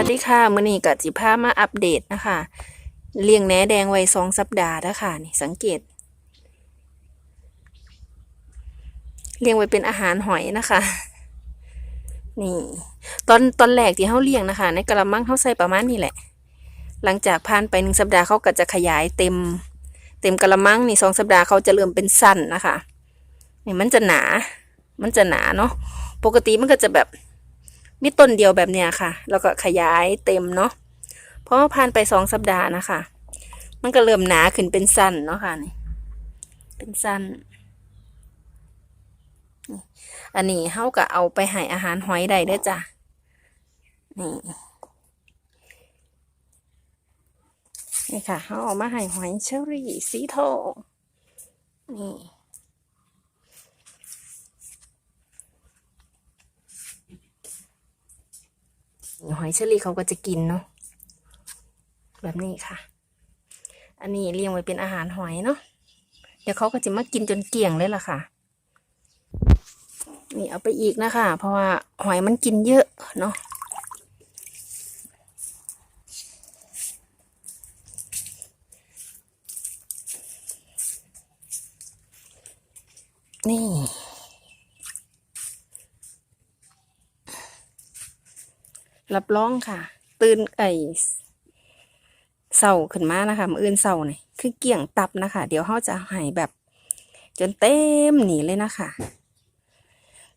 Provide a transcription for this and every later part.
วัสดีค่ะมื้อนี้ก็สิพามาอัปเดตนะคะเลี้ยงแหนแดงไว้สองสัปดาห์แล้วค่ะนี่สังเกต เลี้ยงไว้เป็นอาหารหอยนะคะ นี่ตอนตอนแรกที่เขาเลี้ยงนะคะ ในกระมังเขาใส่ประมาณนี้แหละ หลังจากผ่านไปหนึ่งสัปดาห์เขาก็จะขยายเต็ม เต็มกระมังนี่สองสัปดาห์เขาจะเริ่มเป็นสั้นนะคะนี่มันจะหนา มันจะหนาเนาะปกติมันก็จะแบบ มีต้นเดียวแบบเนี้ยค่ะ แล้วก็ขยายเต็มเนาะเพราะว่าผ่านไปสองสัปดาห์นะคะ มันก็เริ่มหนาขึ้นเป็นสั้นเนาะค่ะนี่เป็นสั้น อันนี้เฮาก็เอาไปให้อาหารหอยได้ด้อจ้ะนี่นี่ค่ะเฮาเอามาให้หอยเชอรี่สีทองนี่ หอยเชอรี่เขาก็จะกินเนาะแบบนี้ค่ะ อันนี้เลี้ยงไว้เป็นอาหารหอยเนาะเดี๋ยวเขาก็จะมากินจนเกลี้ยงเลยล่ะค่ะ นี่เอาไปอีกนะคะ เพราะว่าหอยมันกินเยอะเนาะนี่ รับรองค่ะ ตื่นไอเศร้าขึ้นมานะคะมืออื่นเศร้านี่คือเกี่ยงตับนะคะ เดี๋ยวเขาจะหายแบบ จนเต็มหนีเลยนะคะ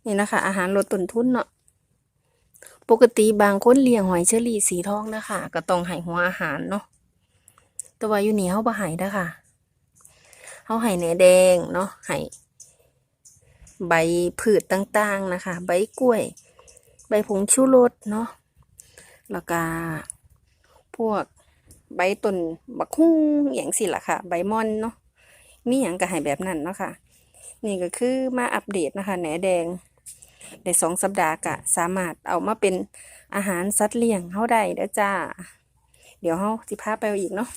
นี่นะคะ อาหารลดต้นทุนเนาะปกติบางคนเลี้ยงหอยเชอรี่สีทองนะคะ ก็ต้องให้หัวอาหารเนาะแต่ว่าอยู่นี่เขาบ่ให้นะคะเขาห้แหนแดงเนาะให้ใบพืชต่างๆนะคะ ใบกล้วย ใบผงชูรสเนาะ แล้วก็พวกใบต้นบักฮุ่งอย่างสิล่ะค่ะ ใบมอนเนาะมีอย่างก็ให้แบบนั้นเนาะค่ะ นี่ก็คือมาอัปเดตนะคะแหนแดงในสองสัปดาห์กะสามารถเอามาเป็นอาหารสัตว์เลี้ยงเฮาได้เด้อจ้า เดี๋ยวเฮาสิพาไปอีกเนาะ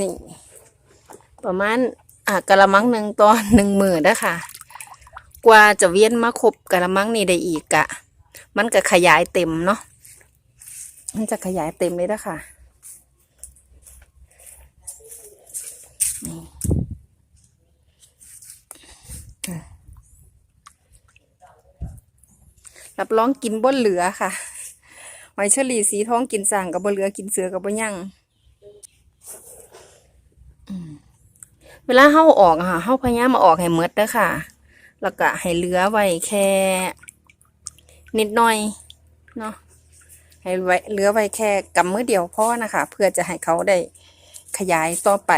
นี่ ประมาณอะกะละมังหนึ่งตอนหนึ่งหมือนะคะ กว่าจะเวียนมาครบกะละมังนี่ได้อีกกะมันก็ขยายเต็มเนาะมันจะขยายเต็มเลยนะค่ะรับรองกินบนเหลือค่ะหอยเชอรี่สีท้องกินสั่งกับบนเหลือกินเสือกับบนยั่งเวลาเฮาออกอะค่ะเฮาพยายามมาออกให้หมดเด้อค่ะ แล้วก็ให้เหลือไว้แค่ นิดหน่อยเนาะให้ไว้เหลือไว้แค่กำมือเดียวพอนะคะ เพื่อจะให้เขาได้ขยายต่อไป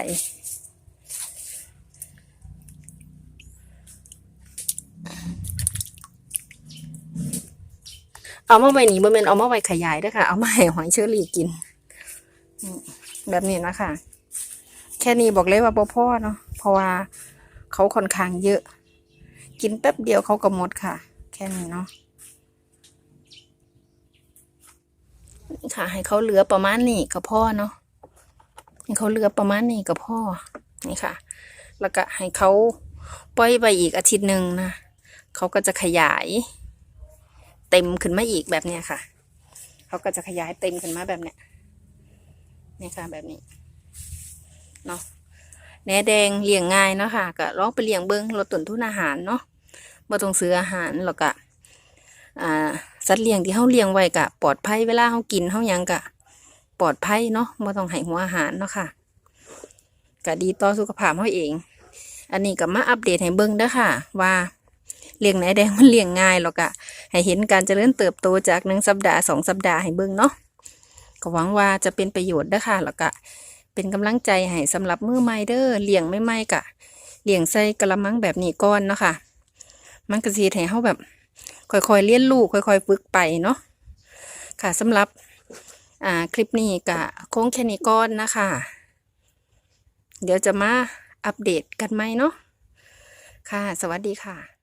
เอามาไว้นี่บ่แม่นเอามาไว้ขยายด้วยค่ะ เอามาให้หอยเชอรี่กิน แบบนี้นะคะ แค่นี้บอกเลยว่าบ่พอเนาะเพราะว่าเขาค่อนข้างเยอะ กินแป๊บเดียวเขาก็หมดค่ะ แค่นี้เนาะค่ะ ให้เขาเหลือประมาณนี้ก็พ่อเนาะให้เขาเหลือประมาณนี้ก็พ่อนี่ค่ะ แล้วก็ให้เขาปล่อยไปอีกอาทิตย์หนึ่งนะเขาก็จะขยาย เต็มขึ้นมาอีกแบบเนี้ยค่ะเขาก็จะขยายเต็มขึ้นมาแบบเนี้ยนี่ค่ะแบบนี้เนาะ แหนแดงเลี้ยงง่ายเนาะค่ะก็ลองไปเลี้ยงเบิ้งลดต้นทุนอาหารเนาะบ่ต้องซื้ออาหารแล้วก็อ่าสัตว์เลี้ยงที่เฮาเลี้ยงไว้ก็ปลอดภัยเวลาเฮากินเฮาหยังก็ปลอดภัยเนาะบ่ต้องให้หัวอาหารเนาะค่ะก็ดีต่อสุขภาพเฮาเอง อันนี้ก็มาอัปเดตให้เบิ่งเด้อค่ะ ว่าเลี้ยงแหนแดงมันเลี้ยงง่ายแล้วก็ให้เห็นการเจริญเติบโตจากหนึ่งสัปดาห์สองสัปดาห์ให้เบิ่งเนาะก็หวังว่าจะเป็นประโยชน์เด้อค่ะแล้วก็ เป็นกำลังใจให้สำหรับมือใหม่เด้อเลี้ยงไม่ไม่กะเลี้ยงใส่กระมังแบบนี้ก่อนเนาะค่ะ มันก็สิให้เฮาแบบ ค่อยๆเรียนรู้ค่อยๆฝึกไปเนาะค่ะสำหรับอ่าคลิปนี้กะโค้งแค่นี้ก่อนนะคะ เดี๋ยวจะมาอัปเดตกันไหมเนาะค่ะ สวัสดีค่ะ